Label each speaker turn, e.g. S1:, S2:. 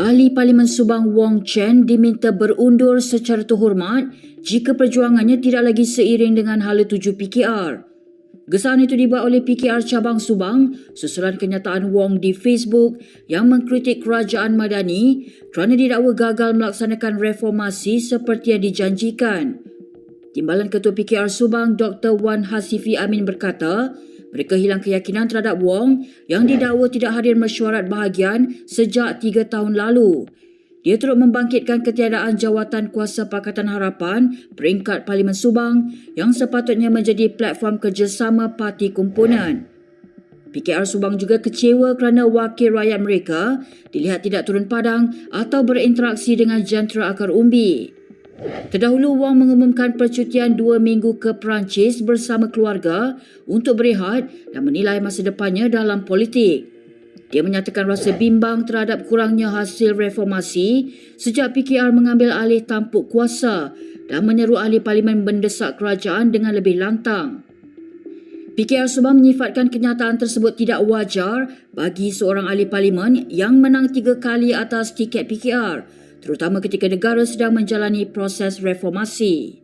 S1: Ahli Parlimen Subang Wong Chen diminta berundur secara terhormat jika perjuangannya tidak lagi seiring dengan hala tuju PKR. Gesaan itu dibuat oleh PKR Cabang Subang susulan kenyataan Wong di Facebook yang mengkritik kerajaan Madani kerana didakwa gagal melaksanakan reformasi seperti yang dijanjikan. Timbalan Ketua PKR Subang Dr. Wan Hasifi Amin berkata, mereka hilang keyakinan terhadap Wong yang didakwa tidak hadir mesyuarat bahagian sejak tiga tahun lalu. Dia turut membangkitkan ketiadaan jawatan kuasa Pakatan Harapan peringkat Parlimen Subang yang sepatutnya menjadi platform kerjasama parti kumpulan. PKR Subang juga kecewa kerana wakil rakyat mereka dilihat tidak turun padang atau berinteraksi dengan jentera akar umbi. Terdahulu Wong mengumumkan percutian dua minggu ke Perancis bersama keluarga untuk berehat dan menilai masa depannya dalam politik. Dia menyatakan rasa bimbang terhadap kurangnya hasil reformasi sejak PKR mengambil alih tampuk kuasa dan menyeru ahli parlimen mendesak kerajaan dengan lebih lantang. PKR Subang menyifatkan kenyataan tersebut tidak wajar bagi seorang ahli parlimen yang menang tiga kali atas tiket PKR, terutama ketika negara sedang menjalani proses reformasi.